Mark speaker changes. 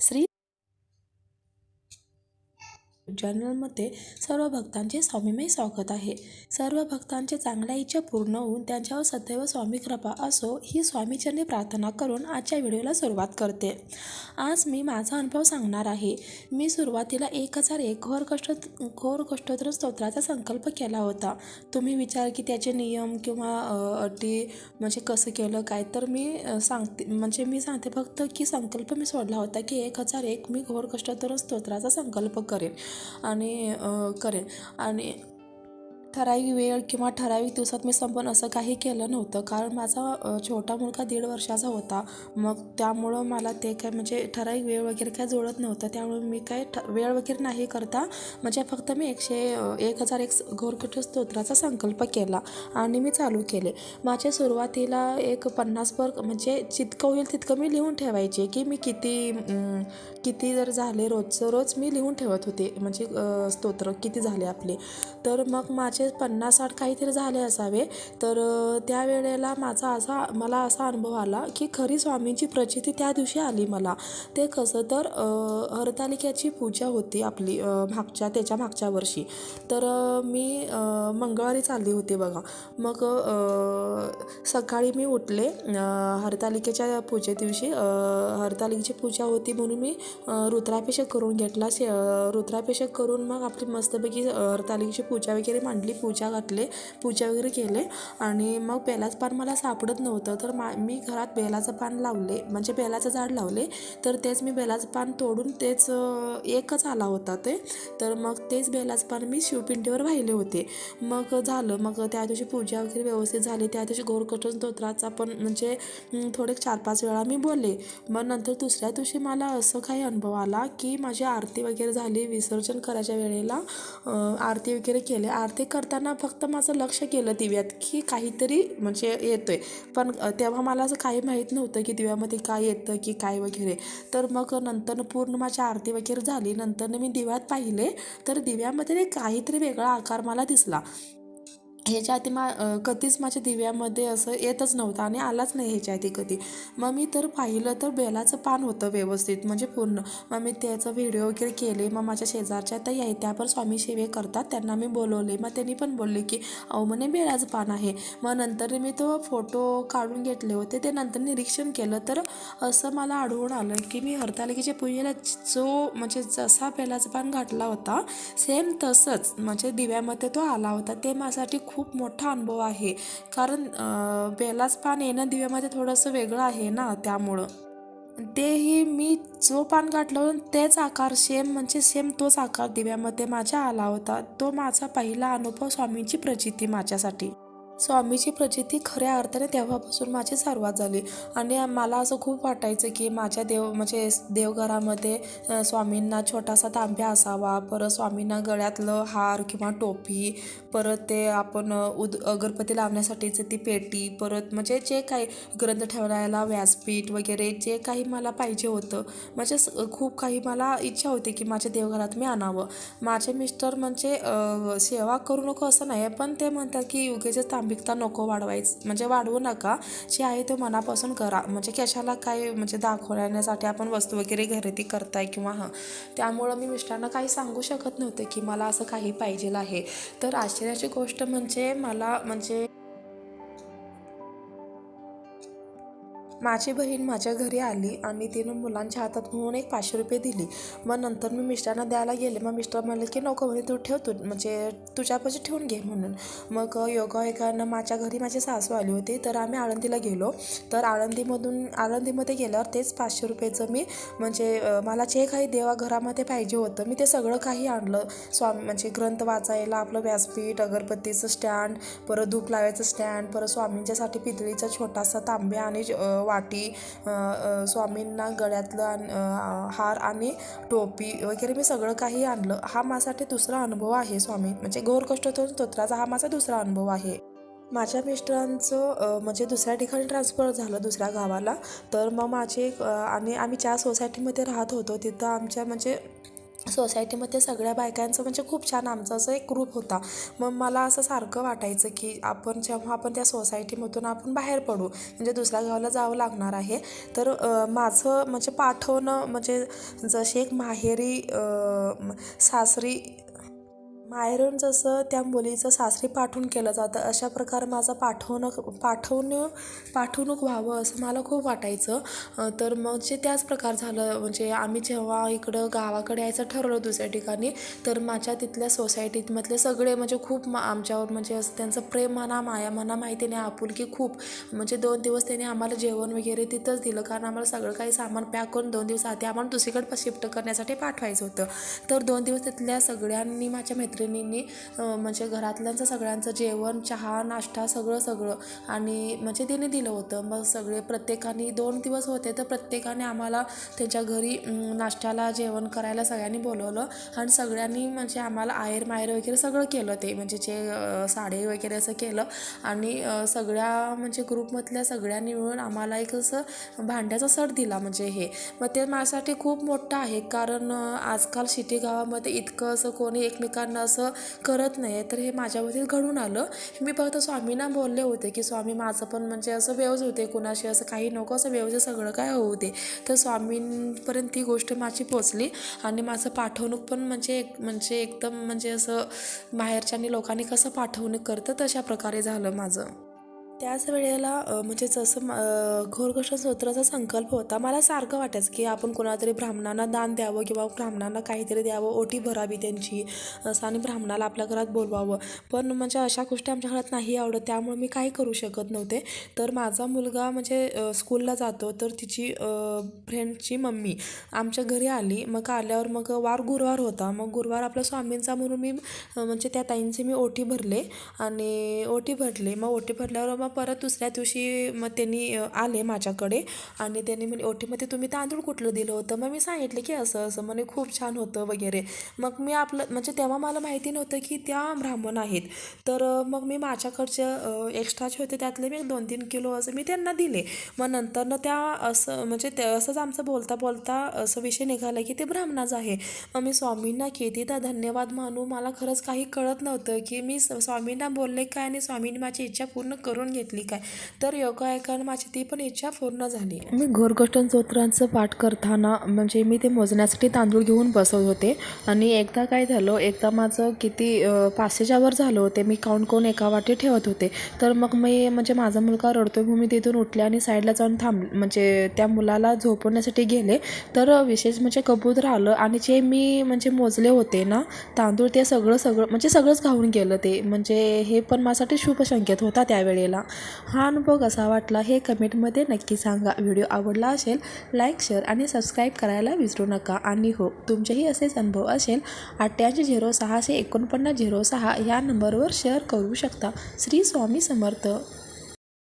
Speaker 1: श्री जर्नलमध्ये सर्व भक्तांचे स्वामीमय स्वागत आहे. सर्व भक्तांचे चांगल्या इच्छा पूर्ण होऊन त्यांच्यावर सदैव स्वामी कृपा असो ही स्वामीचरणी प्रार्थना करून आजच्या व्हिडिओला सुरुवात करते. आज मी माझा अनुभव सांगणार आहे. मी सुरुवातीला एक हजार एक घोर कष्ट घोर कष्टोत्तर स्तोत्राचा संकल्प केला होता. तुम्ही विचार की त्याचे नियम किंवा अटी म्हणजे कसं केलं काय? तर मी सांगते म्हणजे मी सांगते फक्त की संकल्प मी सोडला होता की एक हजार एक मी घोर कष्टोत्तर स्तोत्राचा संकल्प करेन. आणि करेन. आणि ठराविक वेळ किंवा ठराविक दिवसात मी संपन्न असं काही केलं नव्हतं. कारण माझा छोटा मुलगा दीड वर्षाचा होता. मग त्यामुळं मला ते काय म्हणजे ठराविक वेळ वगैरे काय जुळत नव्हतं. त्यामुळे मी काय ठ वेळ वगैरे नाही करता. म्हणजे फक्त मी एकशे एक हजार एक घोरकट स्तोत्राचा संकल्प केला आणि मी चालू केले. माझ्या सुरुवातीला एक पन्नास पर म्हणजे जितकं होईल तितकं मी लिहून ठेवायचे की मी किती किती जर झाले रोजचं रोज मी लिहून ठेवत होते. म्हणजे स्तोत्र किती झाले आपले. तर मग माझे पन्नास साठ काहीतरी झाले असावे. तर त्यावेळेला माझा असा मला असा अनुभव आला की खरी स्वामींची प्रचिती त्या दिवशी आली मला. ते कसं तर हरतालिकेची पूजा होती आपली मागच्या त्याच्या मागच्या वर्षी. तर मी मंगळवारी चालली होती बघा. मग सकाळी मी उठले हरतालिकेच्या पूजे दिवशी. हरतालिकेची पूजा होती म्हणून मी रुद्राभिषेक करून घेतला. रुद्राभिषेक करून मग आपली मस्तपैकी हरतालिकेची पूजा वगैरे मांडली. पूजा घातले पूजा वगैरे केले. आणि मग बेलाचं पान मला सापडत नव्हतं. तर मा मी घरात बेलाचं पान लावले म्हणजे बेलाचं झाड लावले. तर तेच मी बेलाचं पान तोडून तेच एकच आला होता ते. तर मग तेच बेलाचं पान मी शिवपिंडीवर वाहिले होते. मग झालं मग त्या दिवशी पूजा वगैरे व्यवस्थित झाली. त्या दिवशी गोरकटन स्तोत्राचा पण म्हणजे थोडे चार पाच वेळा मी बोलले. मग नंतर दुसऱ्या दिवशी मला असं काही अनुभव आला की माझी आरती वगैरे झाली. विसर्जन करायच्या वेळेला आरती वगैरे केले. आरती करताना फक्त माझं लक्ष गेलं दिव्यात की काहीतरी म्हणजे येतोय. पण तेव्हा मला असं काही माहीत नव्हतं की दिव्यामध्ये काय येतं की काय वगैरे. तर मग नंतर पूर्ण माझी आरती वगैरे झाली. नंतर मी दिव्यात पाहिले. तर दिव्यामध्ये काहीतरी वेगळा आकार मला दिसला. ह्याच्या आधी मा कधीच माझ्या दिव्यामध्ये असं येतच नव्हतं आणि आलाच नाही ह्याच्या आधी कधी. मग मी तर पाहिलं तर बेलाचं पान होतं व्यवस्थित म्हणजे पूर्ण. मग मी त्याचं व्हिडिओ वगैरे केले. मग माझ्या शेजारच्या ताई आहेत त्या पण स्वामी सेवे करतात. त्यांना मी बोलवले. मग त्यांनी पण बोलले की अहो म्हणे बेलाचं पान आहे. मग नंतर मी तो फोटो काढून घेतले होते. ते नंतर निरीक्षण केलं तर असं मला आढळून आलं की मी हरतालिकेच्या पूजेला जो म्हणजे जसा बेलाचं पान घातला होता सेम तसंच म्हणजे दिव्यामध्ये तो आला होता. ते माझ्यासाठी खूप मोठा अनुभव आहे. कारण बेलाच पान येणं दिव्यामध्ये थोडंसं वेगळं आहे ना त्यामुळं. तेही मी जो पान गाठलं तेच आकार सेम म्हणजे सेम तोच आकार दिव्यामध्ये माझ्या आला होता. तो माझा पहिला अनुभव स्वामींची प्रचिती माझ्यासाठी. स्वामीची प्रचिती खऱ्या अर्थाने तेव्हापासून माझी सुरुवात झाली. आणि मला असं खूप वाटायचं की माझ्या देव म्हणजे देवघरामध्ये स्वामींना छोटासा तांब्या असावा. परत स्वामींना गळ्यातलं हार किंवा टोपी परत ते आपण उद अगरबत्ती लावण्यासाठीचं ती पेटी परत म्हणजे जे काही ग्रंथ ठेवायला व्यासपीठ वगैरे जे काही मला पाहिजे होतं. म्हणजे खूप काही मला इच्छा होती की माझ्या देवघरात मी आणावं. माझे मिस्टर म्हणजे सेवा करू नको असं नाही पण ते म्हणतात की युगेचे तांबिकता नको वाढवायचं म्हणजे वाढवू नका. जे आहे ते मनापासून करा. म्हणजे कशाला काय म्हणजे दाखवण्यासाठी आपण वस्तू वगैरे खरेदी करताय किंवा हां. त्यामुळं मी मिस्टरांना काही सांगू शकत नव्हते की मला असं काही पाहिजेल आहे. तर आश्चर्याची गोष्ट म्हणजे मला म्हणजे माझी बहीण माझ्या घरी आली. आणि तिनं मुलांच्या हातात म्हणून एक पाचशे रुपये दिली. मग नंतर मी मिस्टरांना द्यायला गेले. मग मिस्टर म्हणले की नको म्हणे तू ठेव तू म्हणजे तुझ्यापाशी ठेवून घे म्हणून. मग योगायोगानं माझ्या घरी माझी सासू आली होती. तर आम्ही आळंदीला गेलो. तर आळंदीमधून आळंदीमध्ये गेल्यावर तेच पाचशे रुपयेचं मी म्हणजे मला जे काही देवाघरामध्ये पाहिजे होतं मी ते सगळं काही आणलं. स्वामी म्हणजे ग्रंथ वाचायला आपलं व्यासपीठ अगरबत्तीचं स्टँड परत धूप लावायचं स्टँड परत स्वामींच्यासाठी पितळीचा छोटासा तांब्या आणि वाटी स्वामींना गळ्यातलं आण हार आणि टोपी वगैरे मी सगळं काही आणलं. हा माझ्यासाठी दुसरा अनुभव आहे स्वामी. म्हणजे गौरकष्टोत्तर स्तोत्राचा हा माझा दुसरा अनुभव आहे. माझ्या मिस्टरांचं म्हणजे दुसऱ्या ठिकाणी ट्रान्सफर झालं दुसऱ्या गावाला. तर मग माझे आणि आम्ही ज्या सोसायटीमध्ये राहत होतो. तिथं आमच्या म्हणजे सोसायटीमध्ये सगळ्या बायकांचं म्हणजे खूप छान आमचा असं एक ग्रुप होता. मग मला असं सारखं वाटायचं की आपण जेव्हा आपण त्या सोसायटीमधून आपण बाहेर पडू म्हणजे दुसऱ्या गावाला जावं लागणार आहे तर माझं म्हणजे पाठवणं म्हणजे जशी एक माहेरी सासरी माहेरून जसं त्या मुलीचं सासरी पाठवून केलं जातं अशा प्रकारे माझं पाठवणं पाठवणं पाठवणूक व्हावं असं मला खूप वाटायचं. तर मग जे त्याच प्रकार झालं म्हणजे आम्ही जेव्हा इकडं गावाकडे यायचं ठरवलं दुसऱ्या ठिकाणी तर माझ्या तिथल्या सोसायटीमधले सगळे म्हणजे खूप मा आमच्यावर म्हणजे असं त्यांचं प्रेम म्हणा माया म्हणा माहिती नाही आपुलकी खूप. म्हणजे दोन दिवस त्यांनी आम्हाला जेवण वगैरे तिथंच दिलं कारण आम्हाला सगळं काही सामान पॅक करून दोन दिवस आधी आम्हाला दुसरीकडे शिफ्ट करण्यासाठी पाठवायचं होतं. तर दोन दिवस तिथल्या सगळ्यांनी माझ्या मैत्री मैत्रिणींनी म्हणजे घरातल्यांचं सगळ्यांचं जेवण चहा नाश्ता सगळं सगळं. आणि म्हणजे तिने दिलं होतं. मग सगळे प्रत्येकाने दोन दिवस होते तर प्रत्येकाने आम्हाला त्यांच्या घरी नाश्त्याला जेवण करायला सगळ्यांनी बोलवलं. आणि सगळ्यांनी म्हणजे आम्हाला आयर मायर वगैरे सगळं केलं ते म्हणजे जे साडे साडी वगैरे असं केलं. आणि सगळ्या म्हणजे ग्रुपमधल्या सगळ्यांनी मिळून आम्हाला एक असं भांड्याचा सट दिला म्हणजे हे. मग ते माझ्यासाठी खूप मोठं आहे कारण आजकाल सिटी गावामध्ये इतकं असं कोणी एकमेकांना असं करत नाही तर हे माझ्यावरती घडून आलं. मी फक्त स्वामींना बोलले होते की स्वामी माझं पण म्हणजे असं व्यवस्थित होते कुणाशी असं काही नको असं व्यवस्थित सगळं काय होऊ दे. तर स्वामींपर्यंत ती गोष्ट माझी पोचली आणि माझं पाठवणूक पण म्हणजे एक म्हणजे एकदम म्हणजे असं बाहेरच्यानी लोकांनी कसं पाठवणूक करतं तशा प्रकारे झालं माझं. त्याच वेळेला म्हणजे जसं घोरघोष स्तोत्राचा संकल्प होता मला सारखं वाटायचं की आपण कोणातरी ब्राह्मणांना दान द्यावं किंवा ब्राह्मणांना काहीतरी द्यावं ओटी भरावी त्यांची असं आणि ब्राह्मणाला आपल्या घरात बोलवावं. पण म्हणजे अशा गोष्टी आमच्या घरात नाही आवडत त्यामुळे मी काही करू शकत नव्हते. तर माझा मुलगा म्हणजे स्कूलला जातो तर तिची फ्रेंडची मम्मी आमच्या घरी आली. मग आल्यावर मग वार गुरुवार होता. मग गुरुवार आपला स्वामींचा म्हणून मी म्हणजे त्या ताईंचे मी ओटी भरले आणि ओटी भरले. मग ओटी भरल्यावर मग परत दुसऱ्या दिवशी मग त्यांनी आले माझ्याकडे आणि त्यांनी म्हणजे ओटीमध्ये तुम्ही तांदूळ कुठलं दिलं होतं? मग मी सांगितले की असं असं म्हणे खूप छान होतं वगैरे. मग मी आपलं म्हणजे तेव्हा मला माहिती नव्हतं की त्या ब्राह्मण आहेत. तर मग मी माझ्याकडच्या एक्स्ट्राचे होते त्यातले मी दोन तीन किलो असं मी त्यांना दिले. मग नंतर ना त्या असं म्हणजे ते असंच आमचं बोलता बोलता असं विषय निघाला की ते ब्राह्मणाच आहे. मग मी स्वामींना कितीदा धन्यवाद मानू मला खरंच काही कळत नव्हतं की मी स्वामींना बोलले काय आणि स्वामींनी माझी इच्छा पूर्ण करून घेतली काय? तर योगायोगानं माझी ती पण इच्छा पूर्ण झाली. मी घोरगष्टन स्तोत्रांचं पाठ करताना म्हणजे मी ते मोजण्यासाठी तांदूळ घेऊन बसत होते. आणि एकदा काय झालं एकदा माझं किती पासेजावर पाचशेच्या वर झालं होते. मी काउंट करून एका वाटी ठेवत होते. तर मग मी म्हणजे माझा मुलगा रडतोय म्हणून मी तिथून उठले आणि साईडला जाऊन थांब म्हणजे त्या मुलाला झोपवण्यासाठी गेले. तर विशेष म्हणजे कबूतर आलं आणि जे मी म्हणजे मोजले होते ना तांदूळ ते सगळं सगळं म्हणजे सगळंच घाऊन गेलं ते. म्हणजे हे पण माझ्यासाठी शुभ संकेत होता त्यावेळेला. हा अनुभव कसा वाटला हे कमेंटमध्ये नक्की सांगा. व्हिडिओ आवडला असेल लाईक शेअर आणि सबस्क्राईब करायला विसरू नका. आणि हो तुमचेही असेच अनुभव असेल अठ्ठ्याऐंशी झिरो सहाशे एकोणपन्नास झिरो सहा या नंबरवर शेअर करू शकता. श्री स्वामी समर्थ.